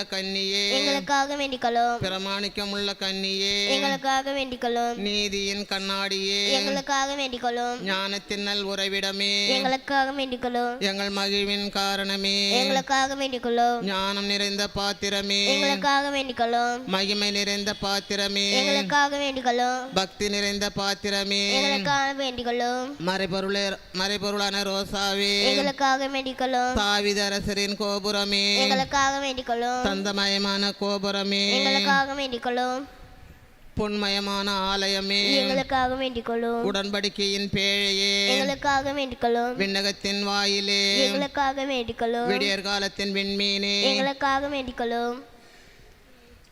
உள்ள கன்னியே எங்களுக்காக வேண்டிக்கொள்ளும் பிரமாணிக்கம் உள்ள கன்னியே எங்களுக்காக வேண்டிக்கொள்ளும் நீதியின் கண்ணாடியே எங்களுக்காக வேண்டிக்கொள்ளும் ஞானத்தின் நல் உறைவிடமே எங்களுக்காக வேண்டிக்கொள்ளும் எங்கள் மகிழ்வின் காரணமே எங்களுக்காக வேண்டிக்கொள்ளும் ஞானம் நிறைந்த பாத்திரமே எங்களுக்காக வேண்டிக்கொள்ளும் மகிமை நிறைந்த பாத்திரமே எங்களுக்காக வேண்டிக்கொள்ளும் பக்தி நிறைந்த பாத்திரமே எங்களுக்காக வேண்டிக்கொள்ளும் மறைபொருளே மறைபொருளான ரோசாவே எங்களுக்காக வேண்டிக்கொள்ளும் தாவித அரசரின் கோபுரமே எங்களுக்காக வேண்டிக்கொள்ளும் தந்தமயமான கோபுரமே. எங்களுக்காக வேண்டிக்கொள்ளும். பொன்மயமான ஆலயமே. எங்களுக்காக வேண்டிக்கொள்ளும். உடன்படிக்கையின் பேழையே. எங்களுக்காக வேண்டிக்கொள்ளும். விண்ணகத்தின் வாயிலே. எங்களுக்காக வேண்டிக்கொள்ளும். விடியற் காலத்தின் விண்மீனே. எங்களுக்காக வேண்டிக்கொள்ளும்.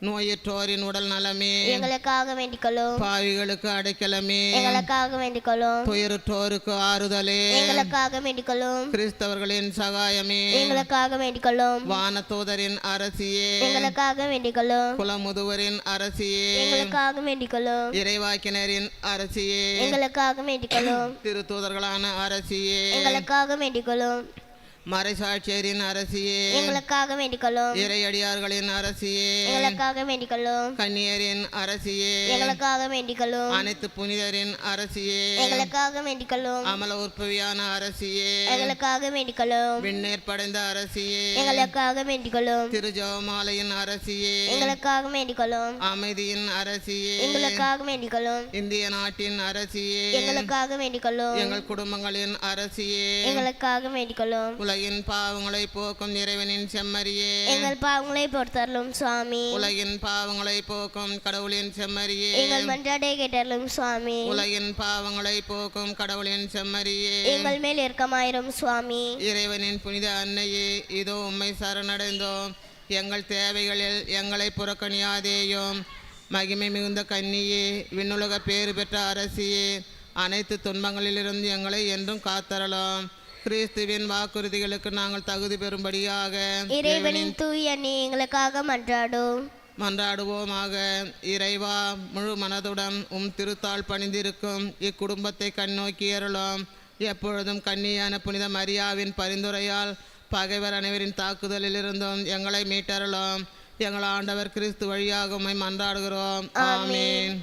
நோயற்றோரின் உடல் நலமே. எங்களுக்காக வேண்டிக்கொள்ளும். பாவிகளுக்கு அடைக்கலமே. எங்களுக்காக வேண்டிக்கொள்ளும். துயருற்றோருக்கு ஆறுதலே. எங்களுக்காக வேண்டிக்கொள்ளும். கிறிஸ்தவர்களின் சகாயமே. எங்களுக்காக வேண்டிக்கொள்ளும். வானதூதரின் அரசியே. எங்களுக்காக வேண்டிக்கொள்ளும். குலமுதுவரின் அரசியே. எங்களுக்காக வேண்டிக்கொள்ளும். இறைவாக்கினரின் அரசியே. எங்களுக்காக வேண்டிக்கொள்ளும். திருத்தூதர்களான அரசியே. எங்களுக்காக வேண்டிக்கொள்ளும். மறைசாட்சியரின் அரசியே எங்களுக்காக வேண்டிக்கொள்ளும் இறையடியார்களின் அரசியே எங்களுக்காக வேண்டிக்கொள்ளும் கன்னியரின் அரசியே எங்களுக்காக வேண்டிக்கொள்ளும் அனைத்து புனிதரின் அரசியே எங்களுக்காக வேண்டிக்கொள்ளும் அமல உற்பவியான அரசியே எங்களுக்காக வேண்டிக்கொள்ளும் விண்ணேற்படைந்த அரசியே எங்களுக்காக வேண்டிக்கொள்ளும் திருஜவமாலையின் அரசியே எங்களுக்காக வேண்டிக்கொள்ளும் அமைதியின் அரசியே எங்களுக்காக வேண்டிக்கொள்ளும் இந்திய நாட்டின் அரசியே எங்களுக்காக வேண்டிக்கொள்ளும் எங்கள் குடும்பங்களின் அரசியே எங்களுக்காக வேண்டிக்கொள்ளும் உலகின் பாவங்களை போக்கும் இறைவனின் செம்மறியே. எங்கள் பாவங்களை பொறுத்தரலும் சுவாமி. உலகின் பாவங்களை போக்கும் கடவுளின் செம்மறியே. எங்கள் மன்றாடை கேட்டரலும் சுவாமி. உலகின் பாவங்களை போக்கும் கடவுளின் செம்மறியே. எங்கள் மேல் இரக்கமாயிரும் சுவாமி. இறைவனின் புனித அன்னையே இதோ உம்மை சரணடைந்தோம். எங்கள் தேவைகளில் எங்களை புறக்கணியாதேயும். மகிமை மிகுந்த கன்னியே விண்ணுலக பேறு பெற்ற அரசியே. அனைத்து துன்பங்களிலிருந்து எங்களை என்றும் காத்தரலாம் கிறிஸ்துவின் வாக்குறுதிகளுக்கு நாங்கள் தகுதி பெறும்படியாக இறைவனின் தூய அண்ணி எங்களுக்காக மன்றாடும் மன்றாடுவோமாக. இறைவா முழு மனதுடன் உம் திருத்தாள் பணிந்திருக்கும் இக்குடும்பத்தை கண்ணோக்கி அருளும். எப்பொழுதும் கன்னியான புனித மரியாவின் பரிந்துரையால் பகைவர் அனைவரின் தாக்குதலிலிருந்தும் எங்களை மீட்டருளும். எங்கள் ஆண்டவர் கிறிஸ்து வழியாக உம்மை மன்றாடுகிறோம் ஆமீன்.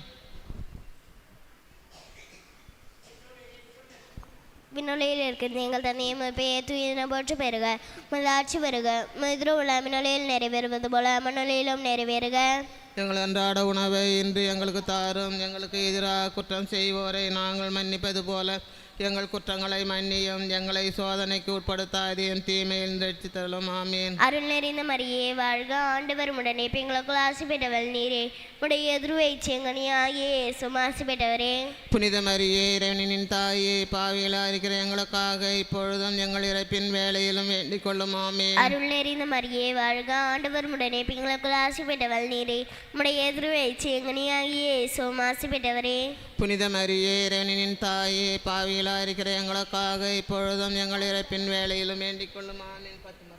விண்ணுலையில் இருக்கிறது. எங்கள் தந்தையை பெயர் தூயின போற்று பெறுக. முதலாட்சி பெறுக. முதிர உள்ள மின்னொலியில் நிறைவேறுவது போல மண்ணுலையிலும் நிறைவேறுக. எங்கள் அன்றாட உணவை இன்று எங்களுக்கு தாரும். எங்களுக்கு எதிராக குற்றம் செய்வோரை நாங்கள் மன்னிப்பது போல எங்கள் குற்றங்களை மன்னியும் எங்களை சோதனைக்கு உட்படுத்தாதையும் தீமையில் ரட்சித்தலும் ஆமீன். அருள் நிறைந்த மரியே வாழ்க ஆண்டவர். உடனே பெண்களுக்குள் ஆசி பெற்றவள் நீரே. உடைய எதிர்வை செங்கனியாயே சுமாசி பெற்றவரே. புனித மரியே இறைவனின் தாயே பாவிகளாக இருக்கிற எங்களுக்காக இப்பொழுதும் எங்கள் இறப்பின் வேலையிலும் வேண்டிக் கொள்ளும். ஆமீன். அருள் நிறைந்த மரியே வாழ்க ஆண்டவர். உடனே பெண்களுக்குள் ஆசி பெற்றவள் நீரே. உடைய எதிர்வை செங்கனியாயே சுமாசி பெற்றவரே. புனித மரியே இறைவனின் தாயே பாவிகளாக இருக்கிற எங்களுக்காக இப்பொழுதும் எங்கள் இறப்பின் வேலையிலும் வேண்டிக் கொள்ளும் ஆமீன். பத்து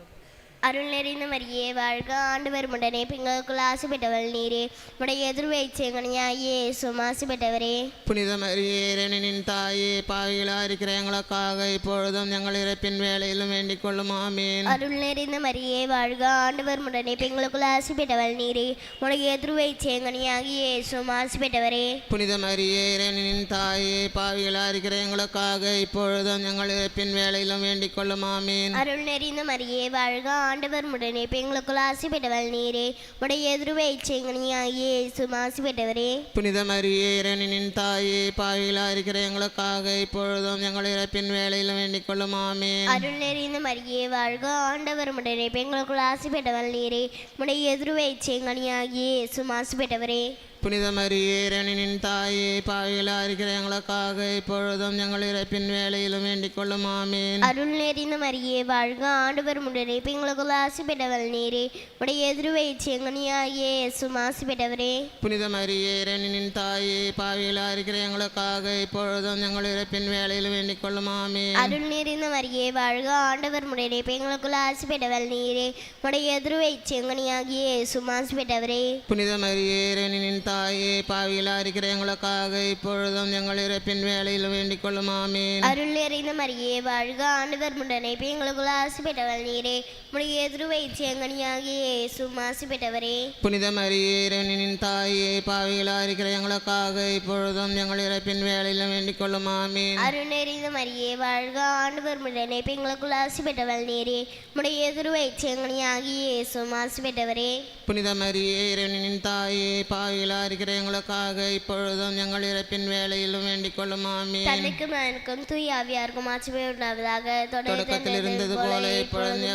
அருள் நிறைந்த மரியே வாழ்க ஆண்டவர் உடனே பெண்களுக்குள் ஆசி பெற்றவள் நீரே. உடைய எதிர்வை செங்கனியாயே சுமாசி பெற்றவரே. புனித மரியே இறைவனின் தாயே பாவிகளாக இருக்கிற எங்களுக்காக இப்பொழுதும் எங்கள் இறப்பின் வேலையிலும் வேண்டிக் கொள்ளும் ஆமீன். அருள் நிறைந்த மரியே வாழ்க ஆண்டவர் உடனே பெண்களுக்குள் ஆசி பெற்றவள் நீரே. உடைய எதிர்வை செங்கனியாகியே சுமாசி பெற்றவரே. புனித மரியே இறைவனின் தாயே பாவிகளாக இருக்கிற எங்களுக்காக இப்பொழுதும் எங்கள் இறப்பின் வேலையிலும் வேண்டிக் கொள்ளும் ஆமீன். அருள் நிறைந்த மரியே வாழ்க ஆண்டவர் உடனே பெண்களுக்குள் ஆசி பெற்றவள் நீரே. உடைய எதிர்வை செங்கனியாகியே சுமாசி பெற்றவரே. புனித மரியே இறைவனின் தாயே பாவிகளாக இருக்கிற எங்களுக்காக இப்பொழுதும் எங்கள் இறப்பின் வேலையிலும் வேண்டிக் கொள்ளும். ஆமீன். அருள் நிறைந்த மரியே வாழ்க ஆண்டவர் உடனே பெண்களுக்குள் ஆசி பெற்றவள் நீரே. உடைய எதிர்வை செங்கனியாகியே சுமாசி பெற்றவரே. புனித மரியே இறைவனின் தாயே பாவிகளாக இருக்கிற எங்களுக்காக இப்பொழுதும் எங்கள் இறப்பின் வேலையிலும் வேண்டிக் கொள்ளும் ஆமீன் அருள் நிறைந்த மரியே வாழ்க ஆண்டவர் உடனே பெண்களுக்குள் ஆசி பெற்றவள் நீரே உடைய எதிர்வை செங்கனியாகியே சுமாசி பெற்றவரே புனித மரியே இறைவனின் தாயே பாவிகளாக இருக்கிற எங்களுக்காக இப்பொழுதும் எங்கள் இறப்பின் வேலையிலும் வேண்டிக் கொள்ளும் ஆமீன் அருள் நிறைந்த மரியே வாழ்க ஆண்டவர் உடனே பெண்களுக்குள் ஆசி பெற்றவள் நீரே உடைய எதிர்வை செங்கனியாகியே சுமாசி பெற்றவரே புனித மரியே இறைவனின் தாயே பாவியிலா இருக்கிற எங்களுக்காக இப்பொழுதும் எங்கள் இறப்பின் வேலையில் வேண்டிக் கொள்ளும் ஆமீன். அருள் நிறைந்த மரியே வாழ்க ஆண்டவர் முடனை எங்களுக்குள் ஆசி பெற்றவள் நீரே. முடிய எதிர்வைச்சி எங்கனியாகிய இயேசும் ஆசி பெற்றவரே. புனித மரியே இறைவனின் தாயே பாவியிலா இருக்கிற எங்களுக்காக இப்பொழுதும் எங்கள் இறப்பின் வேலையில் வேண்டிக் கொள்ளும் ஆமீன். அருள் நிறைந்த மரியே வாழ்க ஆண்டவர் முடனை எங்களுக்குள் ஆசி பெற்றவள் நீரே. முடிய எதிர்வைச்சி எங்கனியாகிய இயேசும் ஆசி பெற்றவரே. புனித மரியே இறைவனின் தாயே பாவியிலா இருக்கிற எங்களுக்காக இப்பொழுதும் எங்கள் இறப்பின் வேலையிலும் வேண்டிக் கொள்ளும் ஆமீன் தந்தைக்கும் மகனுக்கும் தூய் ஆவியாருக்கும் ஆட்சிமை உண்டாவதாக தொடக்கத்தில் இருந்தது போல இப்பொழுதும்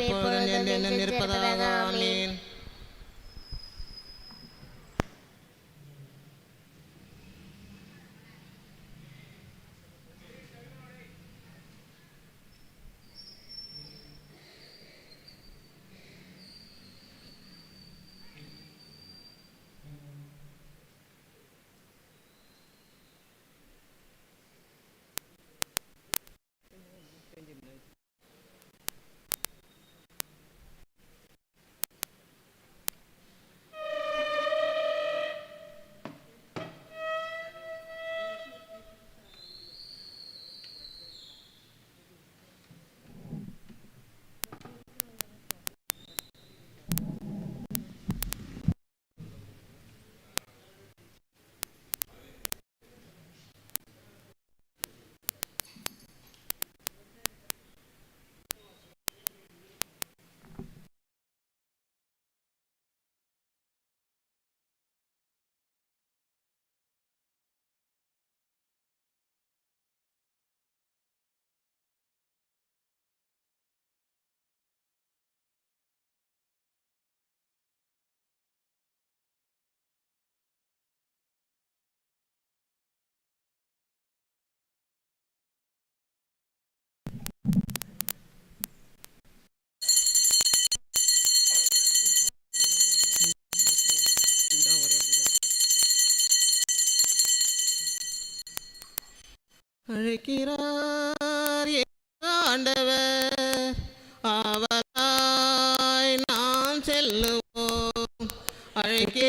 எப்பொழுதும் ஆண்டவர் அவராய் நாம் செல்லுவோம். அழைக்கிறார்